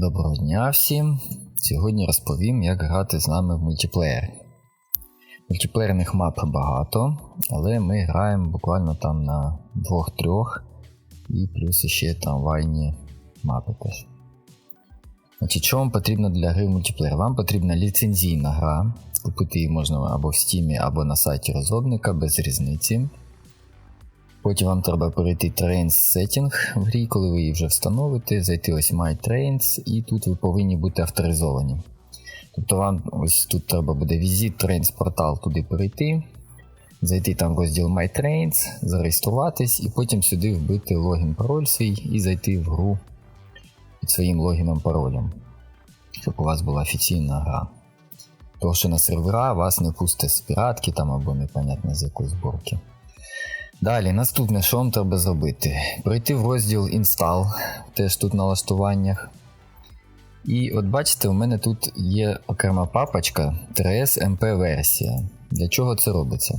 Доброго дня всім! Сьогодні розповім, як грати з нами в мультиплеєр. Мультиплеєрних мап багато, але ми граємо буквально там на двох-трьох і плюс ще там вайні мапи теж. Значить, Що вам потрібно для гри в мультиплеєр? Вам потрібна ліцензійна гра. Купити її можна або в Steam, або на сайті розробника без різниці. Потім вам треба перейти Trains Setting в грі, коли ви її вже встановите, зайти ось My Trains, і тут ви повинні бути авторизовані. Тобто вам ось тут треба буде Visit Trains портал туди перейти, зайти там в розділ My Trains, зареєструватись і потім сюди вбити логін пароль свій і зайти в гру під своїм логіном паролем, щоб у вас була офіційна гра. Тому що на сервера вас не пусте з піратки там або непонятно з якої зборки. Далі, наступне, що вам треба зробити? Пройти в розділ Install, теж тут в налаштуваннях. І от бачите, у мене тут є окрема папочка 3S MP версія. Для чого це робиться?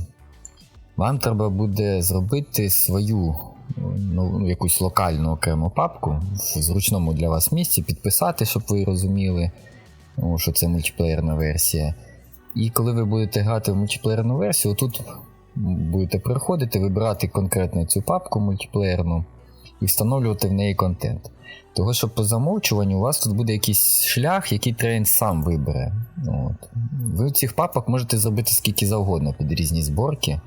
Вам треба буде зробити свою ну, якусь локальну окрему папку в зручному для вас місці, підписати, щоб ви розуміли, ну, що це мультиплеєрна версія. І коли ви будете грати в мультиплеєрну версію, тут будете приходити, вибирати конкретно цю папку мультиплеєрну і встановлювати в неї контент. Того, що по замовчуванню у вас тут буде якийсь шлях, який трейн сам вибере. От. Ви цих папок можете зробити скільки завгодно під різні зборки.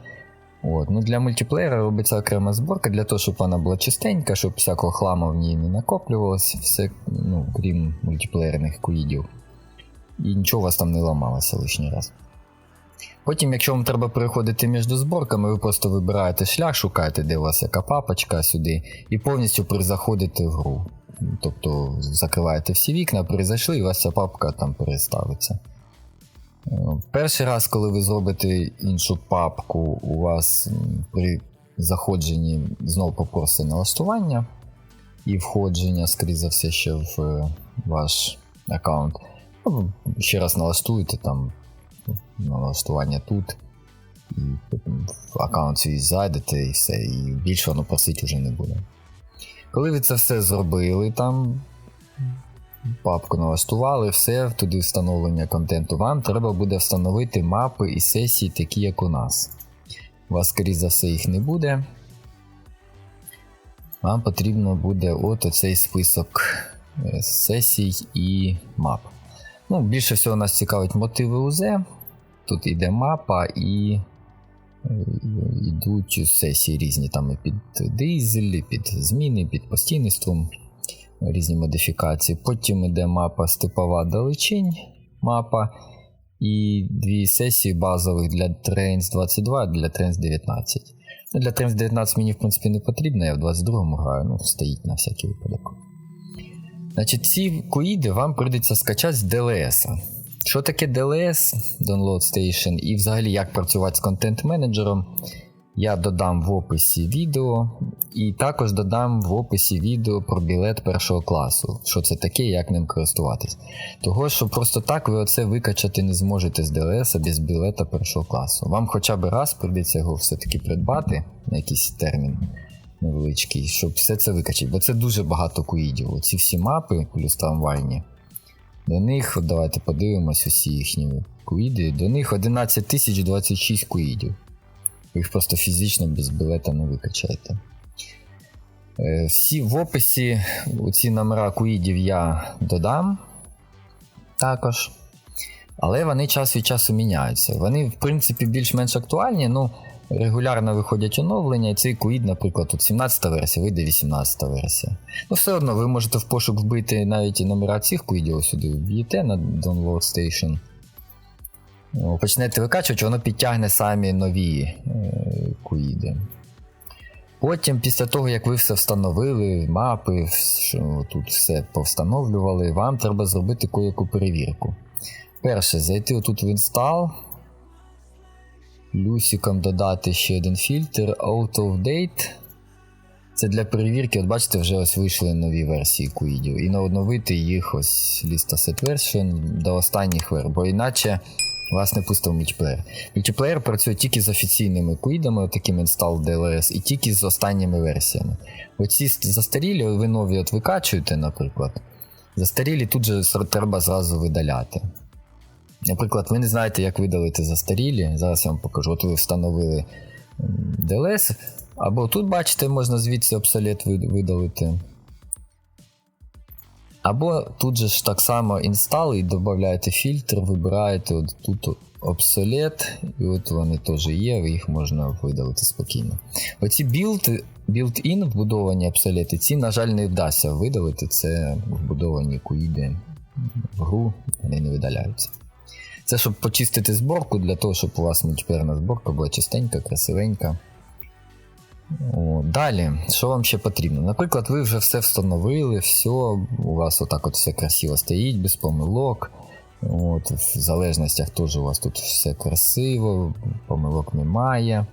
От. Ну, Для мультиплеєра робиться окрема зборка для того, щоб вона була чистенька, щоб всякого хламу в ній не накоплювалося, все, ну, крім мультиплеєрних куїдів. І нічого у вас там не ламалося лишній раз. Потім, якщо вам треба переходити між зборками, ви просто вибираєте шлях, шукаєте, де у вас яка папочка сюди, і повністю перезаходите в гру. Тобто закриваєте всі вікна, перезайшли, і у вас ця папка там переставиться. Перший раз, коли ви зробите іншу папку, у вас при заходженні знову попросить налаштування і входження, скоріше за все, ще в е, ваш аккаунт. Ну, ще раз налаштуєте там налаштування тут. І потім в аккаунт свій зайдете і все, і більше воно просить уже не буде. Коли ви це все зробили, там папку налаштували, все, туди встановлення контенту, вам треба буде встановити мапи і сесії, такі, як у нас. У вас, скоріше за все, їх не буде. Вам потрібно буде от оцей список е, сесій і мап. Ну, Більше всього нас цікавить мотиви УЗ. Тут йде мапа і йдуть сесії різні там і під дизель, і під зміни, під постійний струм, різні модифікації. Потім йде мапа степова далечінь мапа. І дві сесії базових для Trains 22 для Trains 19. Ну, Для Trains 19 мені в принципі не потрібно, я в 22-му граю, ну стоїть на всякий випадок. Значить, Ці куїди вам прийдеться скачати з DLS. Що таке DLS, Download Station, і взагалі як працювати з контент-менеджером, я додам в описі відео, і також додам в описі відео про білет першого класу, що це таке як ним користуватись. Того, що просто так ви оце викачати не зможете з DLS без білета першого класу. Вам хоча б раз прийдеться його все-таки придбати на якийсь термін невеличкий, щоб все це викачати. Бо це дуже багато куїдів. Оці всі мапи, плюс трамвайні. До них, от давайте подивимось усі їхні куїди. До них 11 026 куїдів. Ви їх просто фізично без білета не викачаєте. Е, всі в описі ці номера куїдів я додам також. Але вони час від часу міняються. Вони, в принципі, більш-менш актуальні. ну Регулярно виходять оновлення, і цей куїд, наприклад, тут 17 версія, вийде 18 версія. Ну, все одно ви можете в пошук вбити навіть і номера цих куїдів сюди вб'єте на Download Station. Почнете викачувати, воно підтягне самі нові е, куїди. Потім, після того, як ви все встановили, мапи, що тут все повстановлювали, вам треба зробити кояку перевірку. Перше, зайти отут в Install. Люсиком додати ще один фільтр Out of Date. Це для перевірки, от бачите, вже ось вийшли нові версії куїдів. І оновити їх ось ліста set version до останніх вер, бо іначе вас не пустив мультиплеєр. Мультиплеєр працює тільки з офіційними куїдами, таким install DLS, і тільки з останніми версіями. Оці застарілі, ви нові от викачуєте, наприклад. Застарілі тут же треба зразу видаляти. Наприклад, ви не знаєте, як видалити застарілі. Зараз я вам покажу. От ви встановили DLS, або тут, бачите, можна звідси обсолет видалити. Або тут же ж так само інстал і додаєте фільтр, вибираєте от тут обсолет, і от вони теж є, їх можна видалити спокійно. Оці build, build-in вбудовані обсолети, ці, на жаль, не вдасться видалити, це вбудовані куїди в гру, вони не видаляються. Це щоб почистити зборку, для того, щоб у вас мультиплеєрна зборка була чистенька, красивенька. О, далі, що вам ще потрібно? Наприклад, ви вже все встановили, все, у вас отак от все красиво стоїть, без помилок. От, в залежностях теж у вас тут все красиво, помилок немає.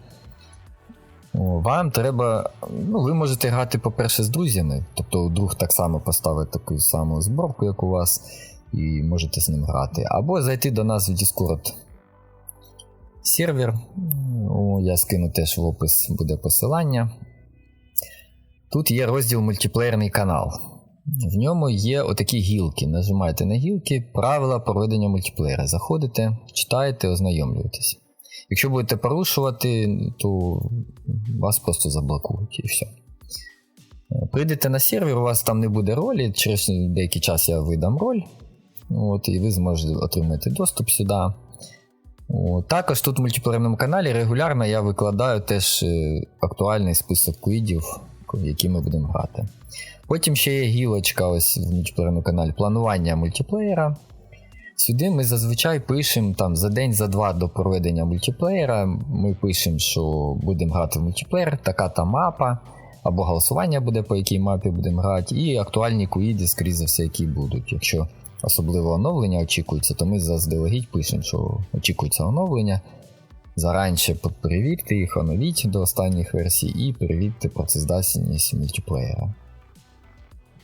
Вам треба. Ну, ви можете грати, по-перше, з друзями. Тобто друг так само поставить таку саму зборку, як у вас, і можете з ним грати. Або зайти до нас в Discord сервер. О, я скину теж в опис буде посилання. Тут є розділ мультиплеєрний канал. В ньому є отакі гілки. Нажимаєте на гілки, правила проведення мультиплеєра. Заходите, читаєте, ознайомлюєтесь. Якщо будете порушувати, то вас просто заблокують і все. Прийдете на сервер, у вас там не буде ролі, через деякий час я видам роль. От, і ви зможете отримати доступ сюди. О, також тут в мультиплеєрному каналі регулярно я викладаю теж е, актуальний список квідів, які ми будемо грати. Потім ще є гілочка ось в мультиплеєрному каналі планування мультиплеєра. Сюди ми зазвичай пишемо там за день, за два до проведення мультиплеєра. Ми пишемо, що будемо грати в мультиплеєр, така та мапа, або голосування буде, по якій мапі будемо грати, і актуальні куїді, скоріше за все, які будуть. Якщо особливо оновлення очікується, то ми заздалегідь пишемо, що очікується оновлення. Заранше перевірте їх, оновіть до останніх версій і перевірте процездатність мультиплеєра.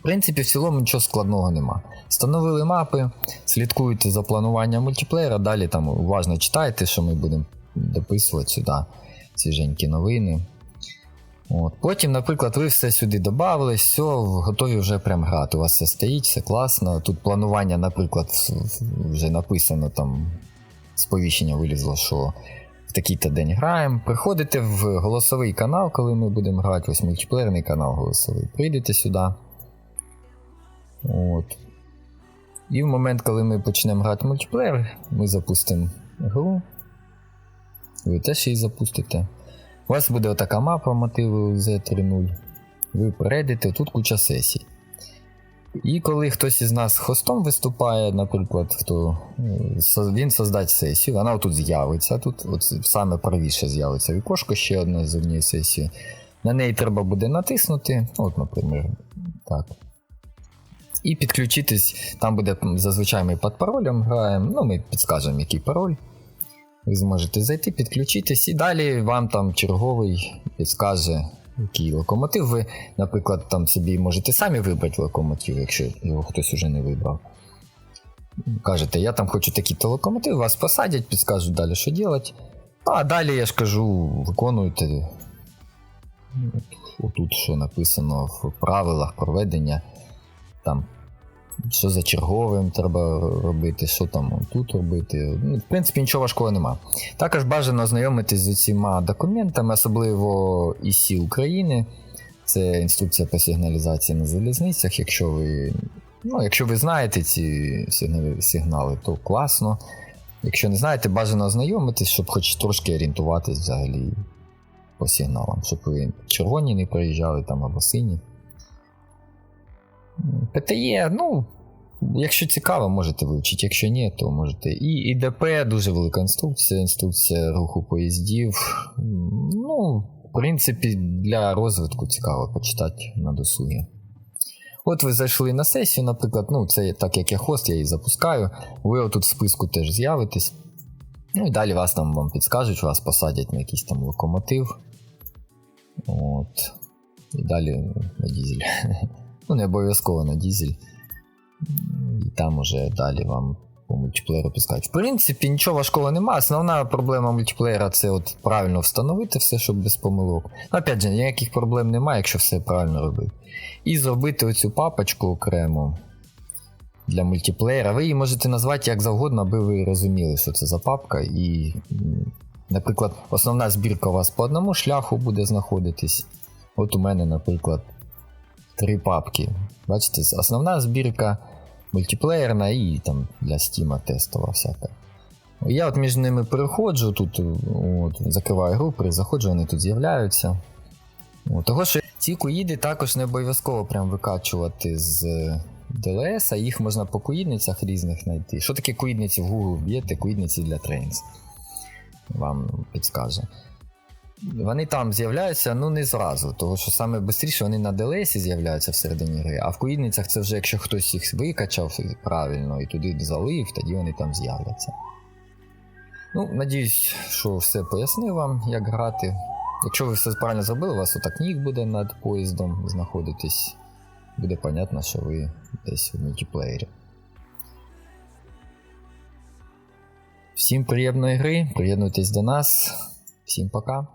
В принципі, в цілому нічого складного нема. Встановили мапи, слідкуєте за плануванням мультиплеєра, далі там уважно читайте, що ми будемо дописувати сюди свіженькі новини. От. Потім, наприклад, ви все сюди додали, все, готові вже прям грати. У вас все стоїть, все класно. Тут планування, наприклад, вже написано там сповіщення вилізло, що в такий-то день граємо. Приходите в голосовий канал, коли ми будемо грати, ось мультиплеєрний канал голосовий. Прийдете сюди. От. І в момент, коли ми почнемо грати мультиплеєр, ми запустимо гру. Ви теж її запустите. У вас буде отака мапа мотиви Z30. Ви перейдете, тут куча сесій. І коли хтось із нас хостом виступає, наприклад, хто він создасть сесію, вона тут з'явиться. Тут от саме правіше з'явиться вікошко ще одне з однієї сесії. На неї треба буде натиснути. От, наприклад, так. І підключитись, там буде зазвичай ми під паролем граємо, ну ми підскажемо, який пароль. Ви зможете зайти, підключитись, і далі вам там черговий підскаже, який локомотив. Ви, наприклад, там собі можете самі вибрати локомотив, якщо його хтось уже не вибрав. Кажете, я там хочу такий-то локомотив, вас посадять, підскажуть далі, що робити. А далі я ж кажу, виконуйте. Отут, що написано в правилах проведення. Там що за черговим треба робити, що там тут робити. Ну, В принципі, нічого важкого нема. Також бажано ознайомитись з усіма документами, особливо ІСІ України. Це інструкція по сигналізації на залізницях. Якщо ви ну, якщо ви знаєте ці сигнали, то класно. Якщо не знаєте, бажано ознайомитись, щоб хоч трошки орієнтуватись взагалі по сигналам, щоб ви червоні не проїжджали там або сині. ПТЄ, ну, якщо цікаво, можете вивчити, якщо ні, то можете. І ІДП дуже велика інструкція, інструкція руху поїздів. Ну, в принципі, для розвитку цікаво почитати на досугі. От ви зайшли на сесію, наприклад, ну, це так як я хост, я її запускаю. Ви отут в списку теж з'явитесь. Ну і далі вас там вам підскажуть, вас посадять на якийсь там локомотив. От. І далі на дізель. Ну, не обов'язково на дізель. І там уже далі вам по мультиплеєру піскають. В принципі, нічого важкого немає. Основна проблема мультиплеєра це от правильно встановити все, щоб без помилок. Ну, опять же, ніяких проблем немає, якщо все правильно робити. І зробити оцю папочку окремо. для мультиплеєра. Ви її можете назвати як завгодно, аби ви розуміли, що це за папка. І, наприклад, основна збірка у вас по одному шляху буде знаходитись. От у мене, наприклад, три папки. Бачите, основна збірка, мультиплеєрна і там для Стіма тестова всяка. Я от між ними переходжу, тут от, закриваю гру, при заходжу, вони тут з'являються. От, того, що ці куїди також не обов'язково прям викачувати з DLS, а їх можна по куїдницях різних знайти. Що таке куїдниці в Google вб'єте, куїдниці для Trains. Вам підскаже. Вони там з'являються, ну не зразу, тому що саме швидше вони на DLS з'являються всередині гри, а в куїдницях це вже якщо хтось їх викачав правильно і туди залив, тоді вони там з'являться. Ну, надіюсь, що все пояснив вам, як грати. Якщо ви все правильно зробили, у вас отак нік буде над поїздом знаходитись. Буде понятно, що ви десь в мультиплеєрі. Всім приємної гри, приєднуйтесь до нас. Всім пока.